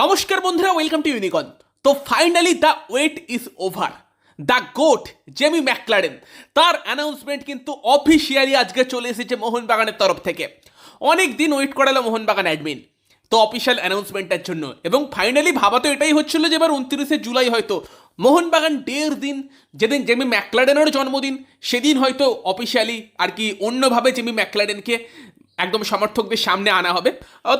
নমস্কার বন্ধুরা welcome to ইউনিকন তো finally the wait is over the GOAT Jamie McLaren তার অ্যানাউন্সমেন্ট কিন্তু অফিসিয়ালি আজকে চলে এসেছে মোহনবাগানের তরফ থেকে। অনেক দিন ওয়েট করালো মোহনবাগান অ্যাডমিন তো অফিসিয়াল অ্যানাউন্সমেন্টের জন্য। এবং ফাইনালি ভাবা তো এটাই হচ্ছিল যে এবার উনত্রিশে জুলাই হয়তো মোহনবাগান ডের দিন, যেদিন জেমি ম্যাকলারেনের জন্মদিন, সেদিন হয়তো অফিসিয়ালি আর কি অন্যভাবে জেমি ম্যাকলারেনকে একদম সমর্থকদের সামনে আনা হবে।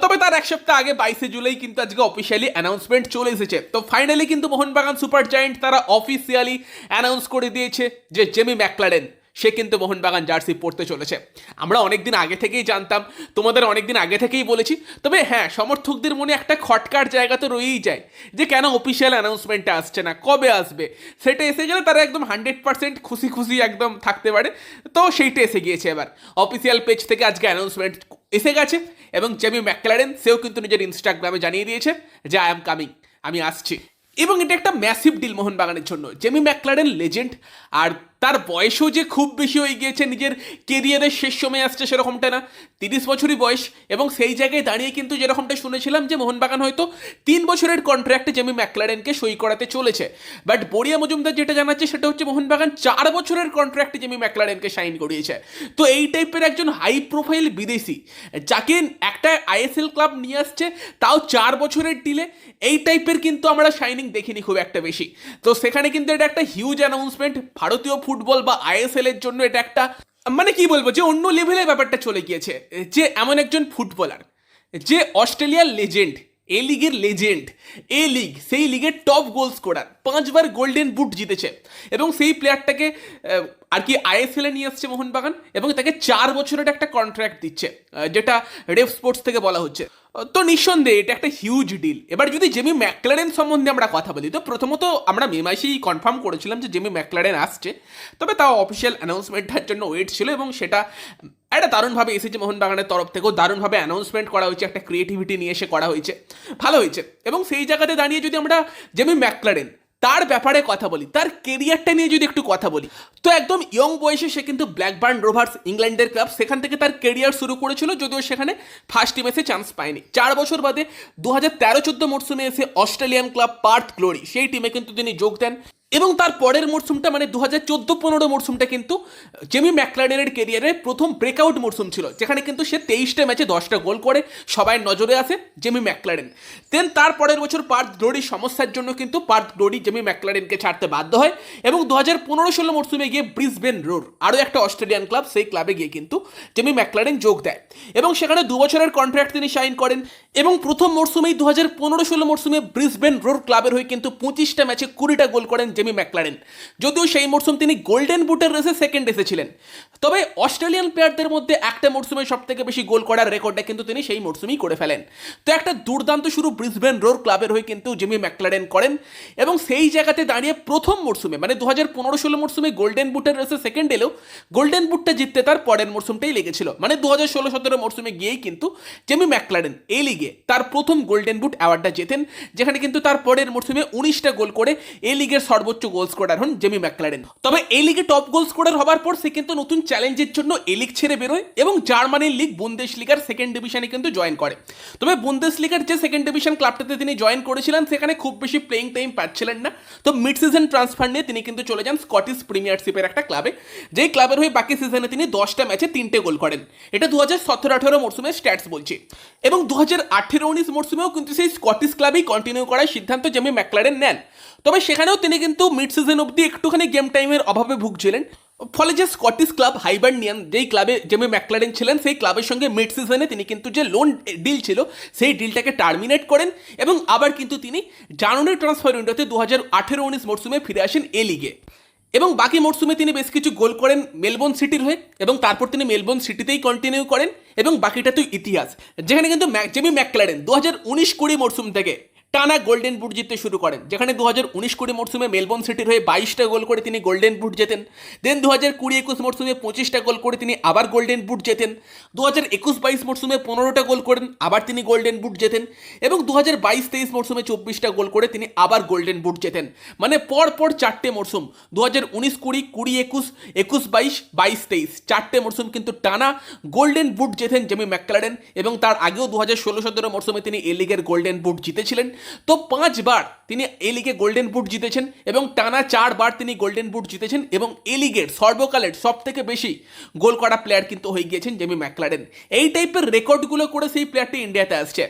তবে তার এক সপ্তাহ আগে বাইশে জুলাই কিন্তু আজকে অফিসিয়ালি অ্যানাউন্সমেন্ট চলে এসেছে। তো ফাইনালি কিন্তু মোহনবাগান সুপার জায়েন্ট তারা অফিসিয়ালি অ্যানাউন্স করে দিয়েছে যে জেমি ম্যাকলারেন সে কিন্তু মোহনবাগান জার্সি পড়তে চলেছে। আমরা অনেকদিন আগে থেকেই জানতাম, তোমাদের অনেকদিন আগে থেকেই বলেছি, তবে হ্যাঁ সমর্থকদের মনে একটা খটকার জায়গা তো রয়েই যায়, যে কেন অফিসিয়াল অ্যানাউন্সমেন্টটা আসছে না, কবে আসবে? সেটা এসে গেলে তারা একদম হান্ড্রেড পার্সেন্ট খুশি খুশি একদম থাকতে পারে। তো সেইটা এসে গিয়েছে এবার। অফিসিয়াল পেজ থেকে আজকে অ্যানাউন্সমেন্ট এসে গেছে, এবং জেমি ম্যাকলারেন সেও কিন্তু নিজের ইনস্টাগ্রামে জানিয়ে দিয়েছে যে আই এম কামিং আমি আসছি। এবং এটা একটা ম্যাসিভ ডিল মোহনবাগানের জন্য। জেমি ম্যাকলারেন লেজেন্ড আর তার বয়সও যে খুব বেশি হয়ে গিয়েছে, নিজের কেরিয়ারের শেষ সময় আসছে সেরকমটা না। তিরিশ বছরই বয়স এবং সেই জায়গায় দাঁড়িয়ে কিন্তু যেরকমটা শুনেছিলাম যে মোহনবাগান হয়তো তিন বছরের কন্ট্রাক্টে জেমি ম্যাকলারেনকে সই করাতে চলেছে। বাট বড়িয়া মজুমদার যেটা জানাচ্ছে সেটা হচ্ছে মোহনবাগান চার বছরের কন্ট্রাক্টে জেমি ম্যাকলারেনকে সাইন করিয়েছে। তো এই টাইপের একজন হাই প্রোফাইল বিদেশি, যাকে একটা আইএসএল ক্লাব নিয়ে আসছে, তাও চার বছরের ডিলে এই টাইপের কিন্তু আমরা শাইনিং দেখিনি খুব একটা বেশি। তো সেখানে কিন্তু এটা একটা হিউজ অ্যানাউন্সমেন্ট ভারতীয় ফুটবল বা আইএসএল এর জন্য এটা একটা মানে কি বলব, যে অন্য লেভেলের ব্যাপারটা চলে গিয়েছে। যে এমন একজন ফুটবলার, যে অস্ট্রেলিয়ার লেজেন্ড এ লিগের লেজেন্ড এ লিগ সেই লিগের টপ গোল স্কোরার পাঁচবার গোল্ডেন বুট জিতেছে। এবং সেই প্লেয়ারটাকে আর কি আইএসএলে নিয়ে আসছে মোহনবাগান, এবং তাকে চার বছরের একটা কন্ট্রাক্ট দিচ্ছে যেটা রেফ স্পোর্টস থেকে বলা হচ্ছে। তো নিঃসন্দেহে এটা একটা হিউজ ডিল এবার যদি জেমি ম্যাকলারেন সম্বন্ধে আমরা কথা বলি, তো প্রথমত আমরা মে মাসেই কনফার্ম করেছিলাম যে জেমি ম্যাকলারেন আসছে, তবে তাও অফিসিয়াল অ্যানাউন্সমেন্টটার জন্য ওয়েট ছিল, এবং সেটা একটা দারুণভাবে এসেছে মোহনবাগানের তরফ থেকেও, দারুণভাবে অ্যানাউন্সমেন্ট করা হয়েছে, একটা ক্রিয়েটিভিটি নিয়ে এসে করা হয়েছে, ভালো হয়েছে। এবং সেই জায়গাতে দাঁড়িয়ে যদি আমরা জেমি ম্যাকলারেন তার ব্যাপারে কথা বলি, তার কেরিয়ারটা নিয়ে যদি একটু কথা বলি। তো একদম ইয়ং বয়সে সে কিন্তু ব্ল্যাকবার্ন রোভার্স ইংল্যান্ডের ক্লাব সেখান থেকে তার কেরিয়ার শুরু করেছিল, যদিও সেখানে ফার্স্ট টিমে এসে চান্স পায়নি। চার বছর বাদে দু হাজার তেরো চোদ্দ মরশুমে এসে অস্ট্রেলিয়ান ক্লাব পার্থ গ্লোরি সেই টিমে কিন্তু তিনি যোগ দেন। এবং তার পরের মরশুমটা মানে দু হাজার চোদ্দ পনেরো মরশুমটা কিন্তু জেমি ম্যাকলারেনের কেরিয়ারে প্রথম ব্রেকআউট মরশুম ছিল, যেখানে কিন্তু সে তেইশটা ম্যাচে দশটা গোল করে, সবাই নজরে আসে জেমি ম্যাকলারেন দেন তার পরের বছর পার্থ গ্লোরির সমস্যার জন্য কিন্তু পার্থ গ্লোরি জেমি ম্যাকলারেনকে ছাড়তে বাধ্য হয় এবং দু হাজার পনেরো ষোলো মরশুমে গিয়ে ব্রিসবেন রোর আরও একটা অস্ট্রেলিয়ান ক্লাব সেই ক্লাবে গিয়ে কিন্তু জেমি ম্যাকলারেন যোগ দেয়। এবং সেখানে দু বছরের কন্ট্রাক্ট তিনি সাইন করেন এবং প্রথম মরশুমেই দু হাজার পনেরো ষোলো মরশুমে ব্রিসবেন রোর ক্লাবের হয়ে কিন্তু পঁচিশটা ম্যাচে কুড়িটা গোল করেন জেমি ম্যাকলারেন। যদিও সেই মরশুম তিনি গোল্ডেন বুটের রেসে সেকেন্ড এসেছিলেন। তবে অস্ট্রেলিয়ান প্লেয়ারদের মধ্যে একটা মরশুমে সব থেকে বেশি গোল করার রেকর্ডটা কিন্তু তিনি সেই মরশুমেই করে ফেলেন। তো একটা দুর্দান্ত শুরু ব্রিসবেন রোর ক্লাবের হয়ে কিন্তু জেমি ম্যাকলারেন করেন এবং সেই জায়গাতে দাঁড়িয়ে প্রথম মরশুমে মানে দু হাজার পনেরো ষোলো মরশুমে গোল্ডেন বুটের রেসে সেকেন্ড এলেও গোল্ডেন বুটটা জিততে তার পরের মরশুমটাই লেগেছিল। মানে দু হাজার ষোলো সতেরো মরশুমে গিয়েই কিন্তু জেমি ম্যাকলারেন এই লিগে তার প্রথম গোল্ডেন বুট অ্যাওয়ার্ডটা জেতেন, যেখানে কিন্তু তার পরের মরশুমে উনিশটা গোল করে এই লিগের সর্বোচ্চ গোল স্কোরার হন জেমি ম্যাকলারেন। তবে এই লিগে টপ গোল স্কোরার হবার পর সে কিন্তু নতুন চ্যালেঞ্জের জন্য এ লিগ ছেড়ে বেরোয় এবং জার্মানির লিগ বুন্দেশ লিগার সেকেন্ড ডিভিশনে কিন্তু জয়েন করে। তবে বুন্দেশ লিগার যে সেকেন্ড ডিভিশন ক্লাবটাতে তিনি জয়েন করেছিলেন, সেখানে খুব বেশি প্লেইং টাইম পাচ্ছিলেন না। তো মিড সিজন ট্রান্সফার নিয়ে তিনি কিন্তু চলে যান স্কটিশ প্রিমিয়ারশিপের একটা ক্লাবে যেই ক্লাবের হয়ে বাকি সিজনে তিনি দশটা ম্যাচে তিনটে গোল করেন। এটা দু হাজার সতেরো আঠেরো মরশুমের স্ট্যাটস বলছি। এবং দু হাজার আঠেরো উনিশ মরশুমেও কিন্তু সেই স্কটিশ ক্লাবেই কন্টিনিউ করার সিদ্ধান্ত জেমি ম্যাকলারেন নেন। তবে সেখানেও তিনি কিন্তু মিড সিজন অবধি একটুখানি গেম টাইমের অভাবে ভুগছিলেন। ফলে যে স্কটিশ ক্লাব হাইবার্নিয়ান যেই ক্লাবে জেমি ম্যাকলারেন ছিলেন, সেই ক্লাবের সঙ্গে মিড সিজনে তিনি কিন্তু যে লোন ডিল ছিল, সেই ডিলটাকে টার্মিনেট করেন এবং আবার কিন্তু তিনি জানুয়ারি ট্রান্সফার উইন্ডোতে দু হাজার আঠেরো উনিশ মরশুমে ফিরে আসেন এ। লিগে এবং বাকি মরশুমে তিনি বেশ কিছু গোল করেন মেলবোর্ন সিটির হয়ে এবং তারপর তিনি মেলবোর্ন সিটিতেই কন্টিনিউ করেন এবং বাকিটা তো ইতিহাস। যেখানে কিন্তু জেমি ম্যাকলারেন দু হাজার উনিশ কুড়ি মরশুম থেকে টানা গোল্ডেন বুট জিততে শুরু করেন। যেখানে দু হাজার উনিশ কুড়ি মরশুমে মেলবোর্ন সিটির হয়ে বাইশটা গোল করে তিনি গোল্ডেন বুট জেতেন। দেন দু হাজার কুড়ি একুশ মরশুমে পঁচিশটা গোল করে তিনি আবার গোল্ডেন বুট জেতেন। দু হাজার একুশ বাইশ মরশুমে পনেরোটা গোল করেন, আবার তিনি গোল্ডেন বুট জেতেন। এবং দু হাজার বাইশ তেইশ মরশুমে চব্বিশটা গোল করে তিনি আবার গোল্ডেন বুট জেতেন। মানে পর পর চারটে মরশুম দু হাজার উনিশ কুড়ি কুড়ি একুশ একুশ বাইশ বাইশ তেইশ, চারটে মরশুম কিন্তু টানা গোল্ডেন বুট জেতেন জেমি ম্যাকলারেন এবং তার আগেও দু হাজার ষোলো সতেরো মরশুমে তিনি এ লিগের গোল্ডেন বুট জিতেছিলেন। তো পাঁচবার তিনি এ লিগে গোল্ডেন বুট জিতেছেন এবং টানা চারবার তিনি গোল্ডেন বুট জিতেছেন এবং এ লিগের সর্বকালের সব থেকে বেশি গোল করা প্লেয়ার কিন্তু হয়ে গিয়েছেন জেমি ম্যাকলারেন এই টাইপের রেকর্ডগুলো করে সেই প্লেয়ারটি ইন্ডিয়াতে আসছে।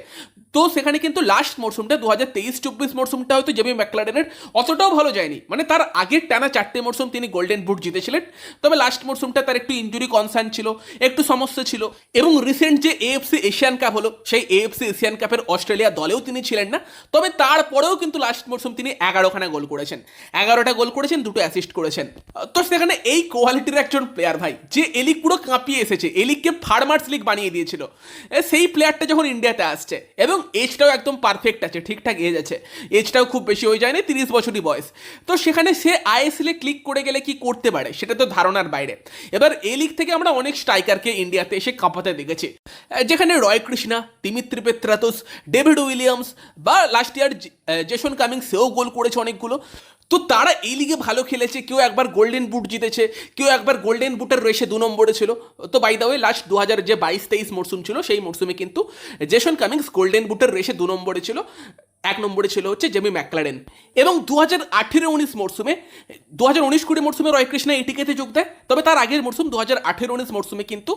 তো সেখানে কিন্তু লাস্ট মরশুমটা দু হাজার তেইশ, চব্বিশ মরশুমটা হয়তো জেমি ম্যাকলারেনের অতটাও ভালো যায়নি। মানে তার আগের টানা চারটে মরশুম তিনি গোল্ডেন বুট জিতেছিলেন। তবে লাস্ট মরশুমটা তার একটু ইঞ্জুরি কনসার্ন ছিল, একটু সমস্যা ছিল এবং রিসেন্ট যে এএফসি এশিয়ান কাপ হলো, সেই এএফসি এশিয়ান কাপের অস্ট্রেলিয়া দলেও তিনি ছিলেন না। তবে তারপরেও কিন্তু লাস্ট মরশুম তিনি এগারোখানা গোল করেছেন। এগারোটা গোল করেছেন, দুটো অ্যাসিস্ট করেছেন। তো সেখানে এই কোয়ালিটির একজন প্লেয়ার ভাই, যে এলিক পুরো কাঁপিয়ে এসেছে এলিককে ফার্মার্স লিগ বানিয়ে দিয়েছিল সেই প্লেয়ারটা যখন ইন্ডিয়াতে আসছে এবং এজটাও একদম পারফেক্ট আছে, ঠিকঠাক এজ আছে। এজটাও খুব বেশি হয়ে যায়নি, তিরিশ বছরই বয়স। তো সেখানে সে আইএসএলে ক্লিক করে গেলে কি করতে পারে, সেটা তো ধারণার বাইরে। এবার এই লিগ থেকে আমরা অনেক স্ট্রাইকারকে ইন্ডিয়াতে এসে কাঁপাতে দেখেছি। যেখানে Roy Krishna Dimitri Petratos, David Williams বা লাস্ট ইয়ার জেসন কামিং সেও গোল করেছে অনেকগুলো। তো তারা এই লিগে ভালো খেলেছে, কেউ একবার গোল্ডেন বুট জিতেছে, কেউ একবার গোল্ডেন বুটের রেসে দু নম্বরে ছিল। তো বাই দা ওয়ে লাস্ট দু হাজার যে বাইশ তেইশ মরশুম ছিল, সেই মরশুমে কিন্তু জেসন কামিংস গোল্ডেন বুটের রেসে দু নম্বরে ছিল। এক নম্বরে ছিল হচ্ছে জেমি ম্যাকলারেন। এবং দু হাজার আঠেরো উনিশ মরশুমে দু হাজার উনিশ কুড়ি মরশুমে রয় কৃষ্ণা এটিকেতে যোগ দেয়, তবে তার আগের মরশুম দু হাজার আঠেরো উনিশ মরশুমে কিন্তু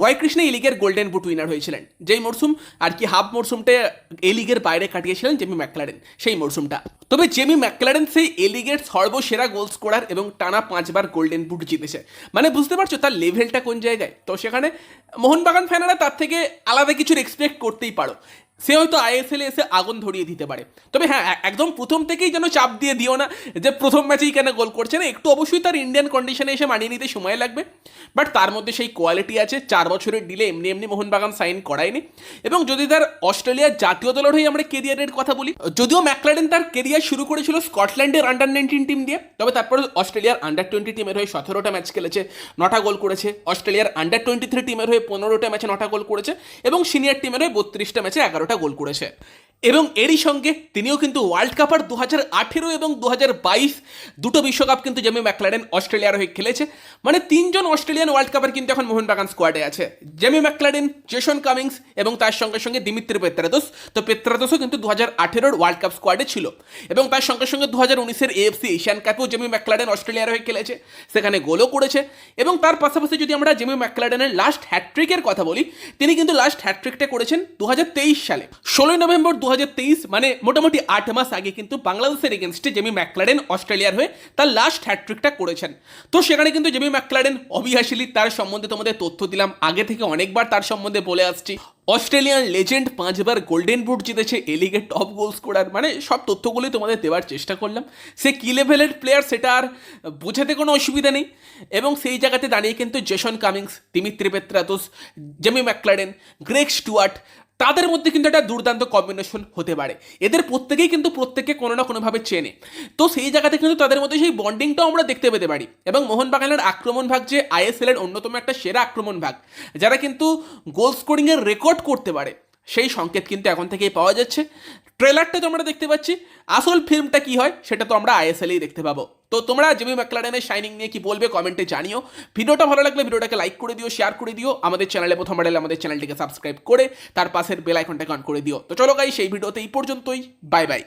রয় কৃষ্ণা এই লিগের গোল্ডেন বুট উইনার হয়েছিলেন। যেই মরশুম আর কি হাফ মরশুমটা এই লিগের বাইরে কাটিয়েছিলেন জেমি ম্যাকলারেন সেই মরশুমটা তবে জেমি ম্যাকলারেন সেই এ লিগের সর্বসেরা গোল স্কোরার এবং টানা পাঁচবার গোল্ডেন বুট জিতেছে। মানে বুঝতে পারছ তার লেভেলটা কোন জায়গায়? তো সেখানে মোহনবাগান ফ্যানেরা তার থেকে আলাদা কিছুর এক্সপেক্ট করতেই পারো। সে হয়তো আইএসএল এসে আগুন ধরিয়ে দিতে পারে। তবে হ্যাঁ একদম প্রথম থেকেই যেন চাপ দিয়ে দিও না যে প্রথম ম্যাচেই কেন গোল করছে না। একটু অবশ্যই তার ইন্ডিয়ান কন্ডিশনে এসে মানিয়ে নিতে সময় লাগবে। বাট তার মধ্যে সেই কোয়ালিটি আছে, চার বছরের ডিলে এমনি এমনি মোহনবাগান সাইন করায়নি। এবং যদি তার অস্ট্রেলিয়ার জাতীয় দলের হয়ে আমরা কেরিয়ারের কথা বলি, যদিও ম্যাকলারেন তার কেরিয়ার শুরু করেছিল স্কটল্যান্ডের আন্ডার নাইনটিন টিম দিয়ে। তবে তারপর অস্ট্রেলিয়ার আন্ডার টোয়েন্টি টিমের হয়ে সতেরোটা ম্যাচ খেলেছে, নটা গোল করেছে। অস্ট্রেলিয়ার আন্ডার টোয়েন্টি থ্রি টিমের হয়ে পনেরোটা ম্যাচে নটা গোল করেছে। এবং সিনিয়র টিমের হয়ে বত্রিশটা ম্যাচে এগারোটা গোল করেছে। এবং এরই সঙ্গে তিনিও কিন্তু ওয়ার্ল্ড কাপ আর দু হাজার আঠেরো এবং দু হাজার বাইশ দুটো বিশ্বকাপ কিন্তু জেমি ম্যাকলারেন অস্ট্রেলিয়ার হয়ে খেলেছে। মানে তিনজন অস্ট্রেলিয়ান ওয়ার্ল্ড কাপের কিন্তু এখন মোহনবাগান স্কোয়াডে আছে। জেমি ম্যাকলারেন জেসন কামিংস এবং তার সঙ্গে সঙ্গে দিমিত্রি পেত্রাদোস তো পেত্রাদোসও কিন্তু দু হাজার আঠেরোর ওয়ার্ল্ড কাপ স্কোয়াডে ছিল। এবং তার সঙ্গে সঙ্গে দু হাজার উনিশের এএফসি এশিয়ান কাপেও জেমি ম্যাকলারেন অস্ট্রেলিয়ার হয়ে খেলেছে। সেখানে গোলও করেছে। এবং তার পাশাপাশি যদি আমরা জেমি ম্যাকলারেনের লাস্ট হ্যাট্রিকের কথা বলি, তিনি কিন্তু লাস্ট হ্যাট্রিকটা করেছেন দু হাজার তেইশ সালে। ষোলোই নভেম্বর দু মানে মোটামুটি আট মাস আগে কিন্তু বাংলাদেশের এগেনস্টে জেমি ম্যাকলারেন অস্ট্রেলিয়ার হয়ে তার লাস্ট হ্যাট্রিকটা করেছেন। তো সেখানে কিন্তু জেমি ম্যাকলারেন অভিহাসিলি তার সম্বন্ধে তোমাদের তথ্য দিলাম। আগে থেকে অনেকবার তার সম্বন্ধে বলে আসছি। অস্ট্রেলিয়ান লেজেন্ড পাঁচবার গোল্ডেন বুট জিতেছে এ লিগের টপ গোল স্কোরার মানে সব তথ্যগুলি তোমাদের দেওয়ার চেষ্টা করলাম। সে কি লেভেলের প্লেয়ার সেটা আর বোঝাতে কোনো অসুবিধা নেই। এবং সেই জায়গাতে দাঁড়িয়ে কিন্তু Jason Cummings Dimitri Petratos Jamie Maclaren Greg Stewart তাদের মধ্যে কিন্তু একটা দুর্দান্ত কম্বিনেশন হতে পারে। এদের প্রত্যেকেই কিন্তু প্রত্যেককে কোনো না কোনোভাবে চেনে। তো সেই জায়গাতে কিন্তু তাদের মধ্যে সেই বন্ডিংটাও আমরা দেখতে পেতে পারি। এবং মোহনবাগানের আক্রমণ ভাগ যে আইএসএল এর অন্যতম একটা সেরা আক্রমণ ভাগ, যারা কিন্তু গোল স্কোরিংয়ের রেকর্ড করতে পারে, সেই সংকেত কিন্তু এখন থেকেই পাওয়া যাচ্ছে। ট্রেলারটা তো আমরা দেখতে পাচ্ছি। আসল ফিল্মটা কি হয়, সেটা তো আমরা আইএসএলেই দেখতে পাবো। তো তোমরা জেমি ম্যাকলারেনের শাইনিং নিয়ে কি বলবে কমেন্টে জানিও। ভিডিওটা ভালো লাগলে ভিডিওটাকে লাইক করে দিও শেয়ার করে দিও, আমাদের চ্যানেলে প্রথম এলে আমাদের চ্যানেলটিকে সাবস্ক্রাইব করে, তার পাশের বেল আইকনটাকে অন করে দিও। তো চলো গাই সেই ভিডিওতে এই পর্যন্তই। Bye bye